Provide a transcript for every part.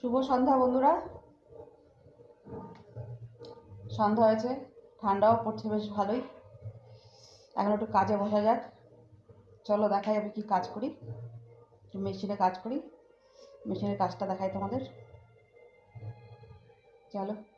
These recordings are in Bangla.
শুভ সন্ধ্যা, বন্ধুরা। সন্ধ্যা হয়েছে, ঠান্ডাও পড়ছে বেশ ভালোই। এখন একটু কাজে বসা যাক। চলো দেখাই আমি কি কাজ করি। একটু মেশিনে কাজ করি। মেশিনের কাজটা দেখাই তোমাদের। চলো।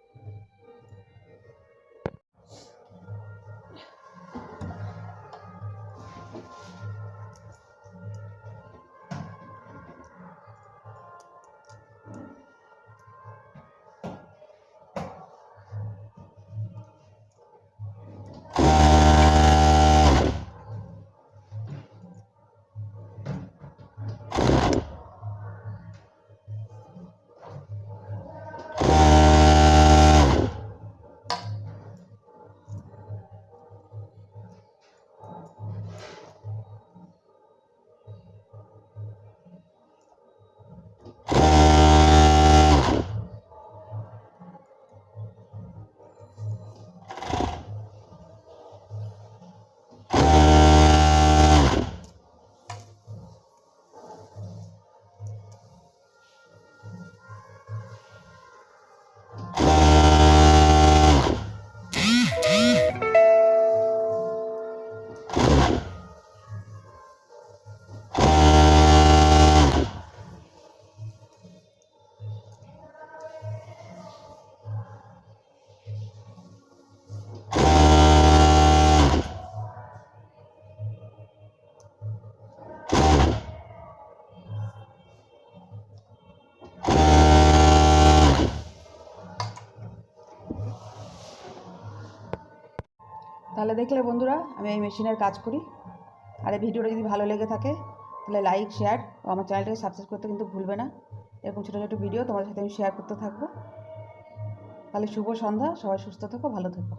তাহলে দেখলে বন্ধুরা, আমি এই মেশিনের কাজ করি। আর এই ভিডিওটা যদি ভালো লেগে থাকে, তাহলে লাইক শেয়ার ও আমার চ্যানেলটাকে সাবস্ক্রাইব করতে কিন্তু ভুলবে না। এরকম ছোটো ছোটো ভিডিও তোমাদের সাথে আমি শেয়ার করতে থাকব। তাহলে শুভ সন্ধ্যা, সবাই সুস্থ থেকো, ভালো থেকো।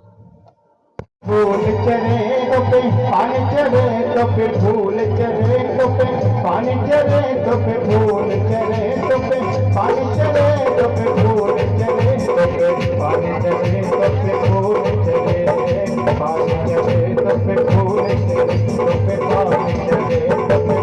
फूल चढ़े तो पे पानी चढ़े तो पे फूल चढ़े तो पे पानी चढ़े तो पे फूल चढ़े तो पे पानी चढ़े तो पे फूल चढ़े तो पे पानी चढ़े तो पे फूल चढ़े पानी चढ़े तो पे फूल चढ़े तो पे पानी चढ़े तो पे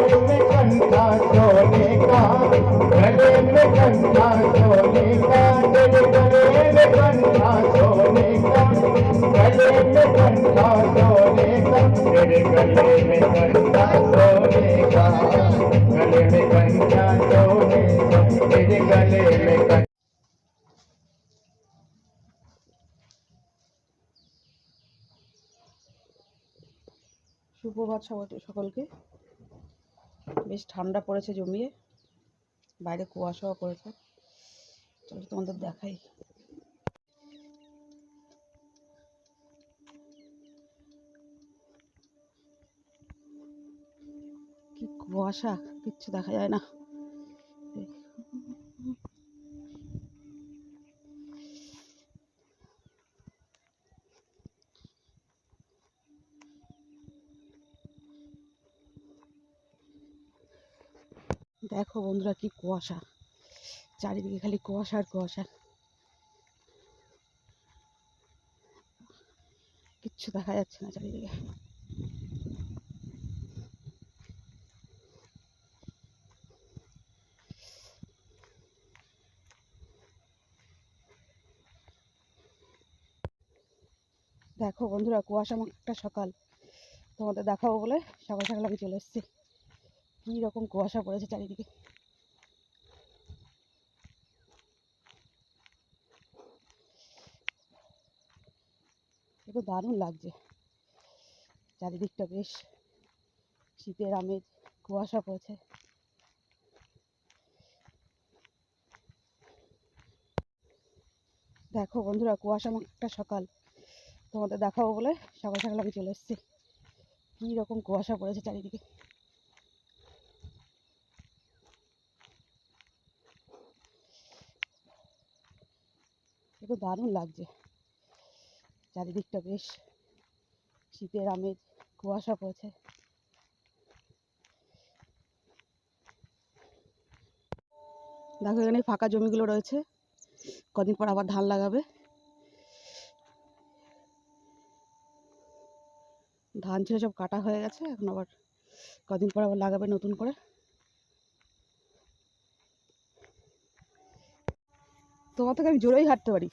में कंठा सोने का गले में कंठा सोने का तेरे गले में कंठा सोने का गले में कंठा सोने का तेरे गले में कंठा सोने का गले में कंठा सोने का तेरे गले में कंठा সুপ্রভাত সবাই সকলকে বেশ ঠান্ডা পড়েছে জমিয়ে। বাইরে কুয়াশাও পড়েছে। চলো তোমাদের দেখাই। কি কুয়াশা, কিচ্ছু দেখা যায় না। দেখো বন্ধুরা কি কুয়াশা। চারিদিকে খালি কুয়াশা আর কুয়াশা। কিচ্ছু দেখা যাচ্ছে না চারিদিকে। দেখো বন্ধুরা, কুয়াশা একটা সকাল। তোমাদের দেখাবো বলে সকাল সকাল আমি চলে এসেছি। কী রকম কুয়াশা পড়েছে চারিদিকে। একটু দারুণ লাগছে। চারিদিকটা বেশ শীতের আমেজ, কুয়াশা পড়েছে। দেখো বন্ধুরা, কুয়াশা একটা সকাল। তোমাদের দেখাবো বলে সকাল সকাল আমি চলে এসেছি। কী রকম কুয়াশা পড়েছে চারিদিকে। একটু দারুণ লাগছে। চারিদিকটা বেশ শীতের আমেজ, কুয়াশা পড়েছে। দেখো, এখানে ফাঁকা জমিগুলো রয়েছে। কদিন পর আবার ধান লাগাবে। ধান ছিল সব কাটা হয়ে গেছে, এখন আবার কদিন পর আবার লাগাবে নতুন করে। তোমার থেকে আমি জোরেই হাঁটতে পারি।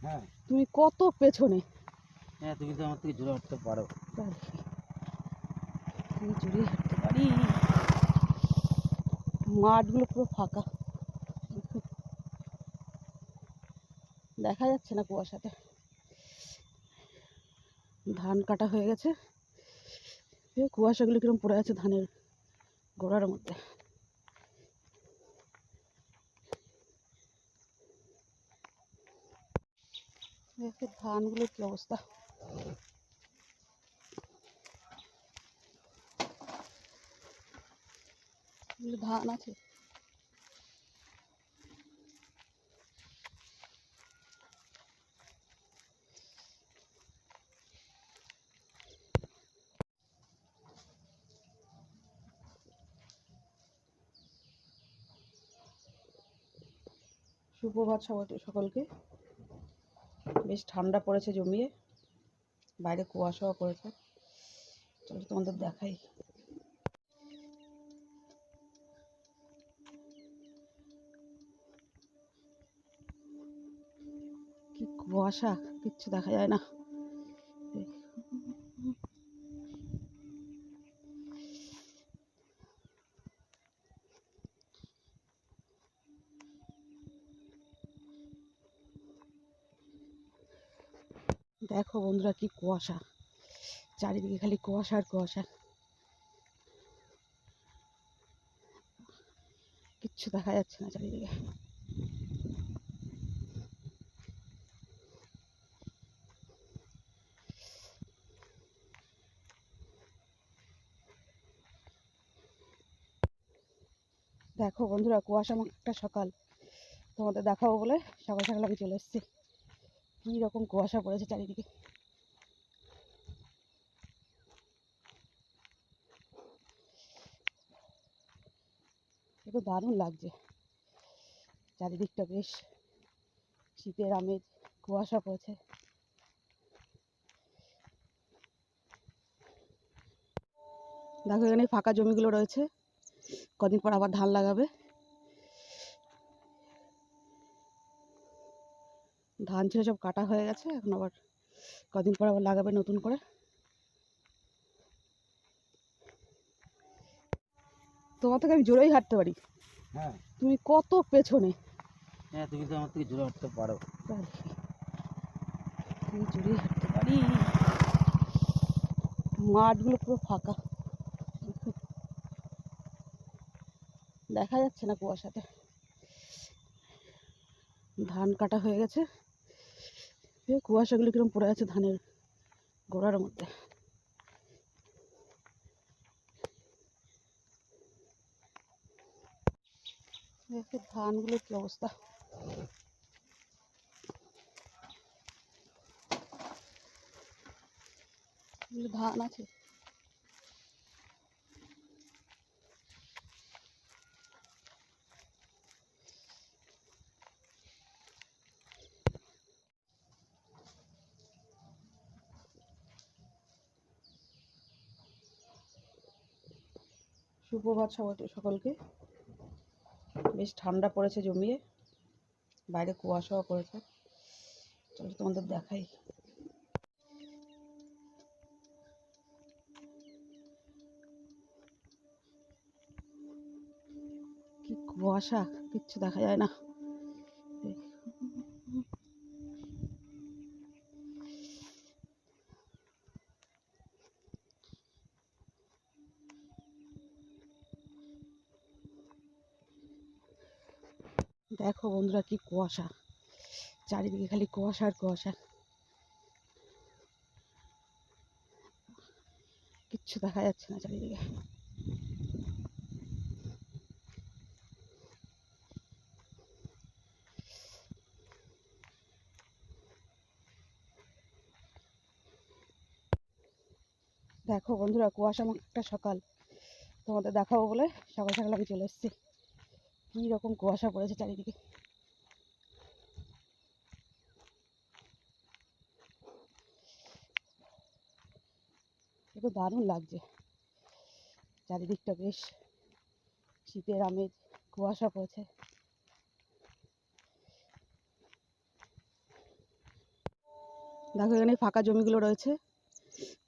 হ্যাঁ। তুমি কত পেছনে। হ্যাঁ তুমি তো আমার থেকে জোরে হাঁটতে পারো। আমি জোরেই হাঁটতে পারি। মাঠগুলো পুরো ফাঁকা। দেখা যাচ্ছে না কুয়াশাতে ধান কাটা হয়ে গেছে। এই কুয়াশাগুলো কিরম পড়ে আছে ধানের গোড়ার মধ্যে। দেখো ধানগুলোর কি অবস্থা? ধান আছে। সুপ্রভাত সবাই সকলকে। বেশ ঠান্ডা পড়েছে জমিয়ে। বাইরে কুয়াশাও করেছে চলো তোমাদের দেখাই। কি কুয়াশা, কিচ্ছু দেখা যায় না। দেখো বন্ধুরা কি কুয়াশা। চারিদিকে খালি কুয়াশা আর কুয়াশা। কিচ্ছু দেখা যাচ্ছে না চারিদিকে। দেখো বন্ধুরা, কুয়াশা একটা সকাল। তোমাদের দেখাবো বলে সকাল সকাল আমি চলে এসেছি। কী রকম কুয়াশা পড়েছে চারিদিকে। একটু দারুণ লাগছে চারিদিকটা বেশ শীতের আমেজ, কুয়াশা পড়েছে। দেখো এখানে ফাঁকা জমিগুলো রয়েছে, কদিন পর আবার ধান লাগাবে। ধান ছিল সব কাটা হয়ে গেছে এখন আবার কদিন পর আবার লাগাবে নতুন করে। তোমার থেকে আমি জোরেই হাঁটতে পারি। হ্যাঁ। তুমি কত পেছনে। হ্যাঁ তুমি তো আমার থেকে জোরে হাঁটতে পারো। তাই। আমি জোরেই হাঁটতে পারি। মাঠগুলো পুরো ফাঁকা। দেখা যাচ্ছে না কুয়াশাতে। ধান কাটা হয়ে গেছে। এই কুয়াশাগুলো কীরকম পড়ে আছে ধানের গোড়ার মধ্যে। দেখো ধানগুলোর কি অবস্থা। এগুলো ধান আছে। সুপ্রভাত সকলকে। বেশ ঠান্ডা পড়েছে জমিয়ে, বাইরে কুয়াশাও পড়েছে। চলো তোমাদের দেখাই। কি কুয়াশা, কিচ্ছু দেখা যায় না। দেখো বন্ধুরা কি কুয়াশা। চারিদিকে খালি কুয়াশা আর কুয়াশা। কিচ্ছু দেখা যাচ্ছে না চারিদিকে। দেখো বন্ধুরা, কুয়াশা একটা সকাল। তোমাদের দেখাবো বলে সকাল সকাল আমি চলে এসেছি। কী রকম কুয়াশা পড়েছে চারিদিকে। কিন্তু দারুণ লাগছে চারিদিকটা বেশ শীতের আমেজ, কুয়াশা পড়েছে। দেখো এখানে ফাঁকা জমিগুলো রয়েছে,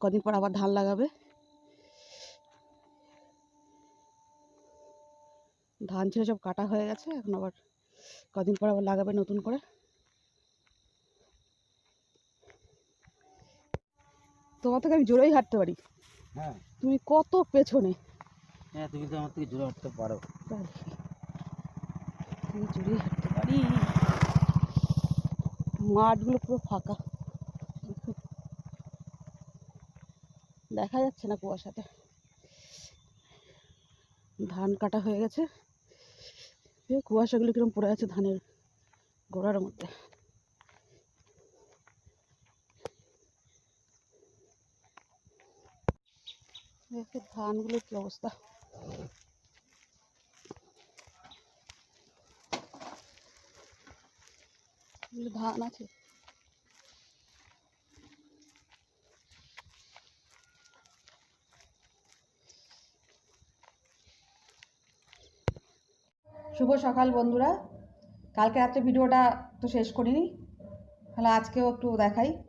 কদিন পর আবার ধান লাগাবে। ধান ছিল সব কাটা হয়ে গেছে এখন আবার কদিন পর আবার লাগাবে নতুন করে। তোমার থেকে আমি জোরেই হাঁটতে পারি। হ্যাঁ। তুমি কত পেছনে। হ্যাঁ তুমি তো আমার থেকে জোরে উঠতে পারো। তাই। আমি জোরেই হাঁটতে পারি। মাঠগুলো পুরো ফাঁকা। দেখা যাচ্ছে না কুয়াশাতে। ধান কাটা হয়ে গেছে। এই কুয়াশাগুলো কীরকম পড়ে আছে ধানের গোড়ার মধ্যে। দেখো ধানগুলোর কি অবস্থা? এগুলো ধান আছে। শুভ সকাল বন্ধুরা। কালকে রাত্রে ভিডিওটা তো শেষ করিনি। তাহলে আজকেও একটু দেখাই।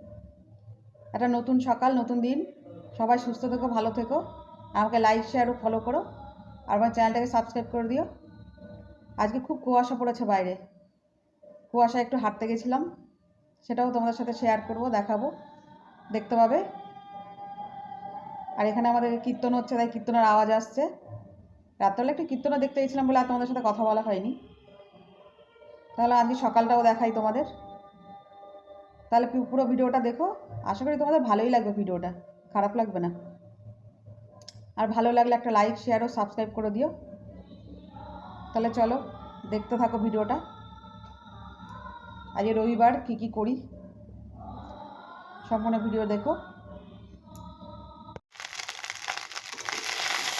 একটা নতুন সকাল, নতুন দিন। সবাই সুস্থ থেকো, ভালো থেকো। আমাকে লাইক শেয়ার ও ফলো করো। আর আমার চ্যানেলটাকে সাবস্ক্রাইব করে দিও। আজকে খুব কুয়াশা পড়েছে বাইরে। কুয়াশা একটু হাঁটতে গেছিলাম। সেটাও তোমাদের সাথে শেয়ার করব, দেখাবো। দেখতে পাবে। আর এখানে আমাদের কীর্তন হচ্ছে, তাই কীর্তনের আওয়াজ আসছে। রাত্রেবেলা একটু কীর্তনও দেখতে গেছিলাম বলে আর তোমাদের সাথে কথা বলা হয়নি। তাহলে আজকে সকালটাও দেখাই তোমাদের। তাহলে পুরো ভিডিওটা দেখো। আশা করি তোমাদের ভালোই লাগবে ভিডিওটা। খারাপ লাগবে না। আর ভালো লাগলে একটা লাইক শেয়ার ও সাবস্ক্রাইব করে দিও। তাহলে চলো, দেখতে থাকো ভিডিওটা। আজকে রবিবার, কী কী করি? সম্পূর্ণ ভিডিও দেখো।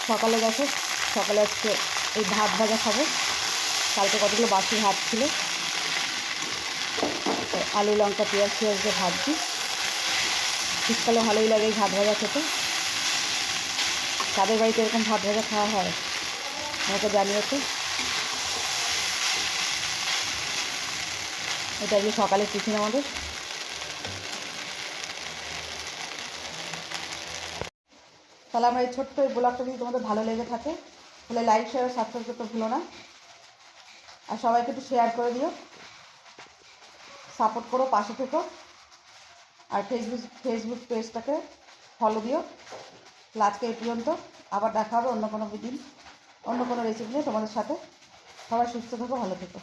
সকালে দেখো সকালে হচ্ছে এই ভাত ভাজা খাব। কালকে কতগুলো বাসি ভাত ছিল। আলু, লঙ্কা, পেঁয়াজ পেঁয়াজ দিয়ে ভাজছি শীতকালে ভালোই লাগে এই ভাত ভাজা খেতে। তাদের বাড়িতে এরকম ভাত ভাজা খাওয়া হয়? আমাকে জানিয়েছে এটা আজকে সকালে টিফিন আমাদের। তাহলে আমরা এই ছোট্ট এই ব্লগটা যদি তোমাদের ভালো লেগে থাকে তাহলে লাইক শেয়ার সাবস্ক্রাইব করতে ভুলো না। আর সবাইকে একটু শেয়ার করে দিও। সাপোর্ট করো পাশে থেকো। আর ফেসবুক ফেসবুক পেজটাকে ফলো দিও। আজকে এই পর্যন্ত। আবার দেখা হবে অন্য কোনো দিন অন্য কোনো রেসিপি নিয়ে তোমাদের সাথে। সবাই সুস্থ থেকো, ভালো থেকো।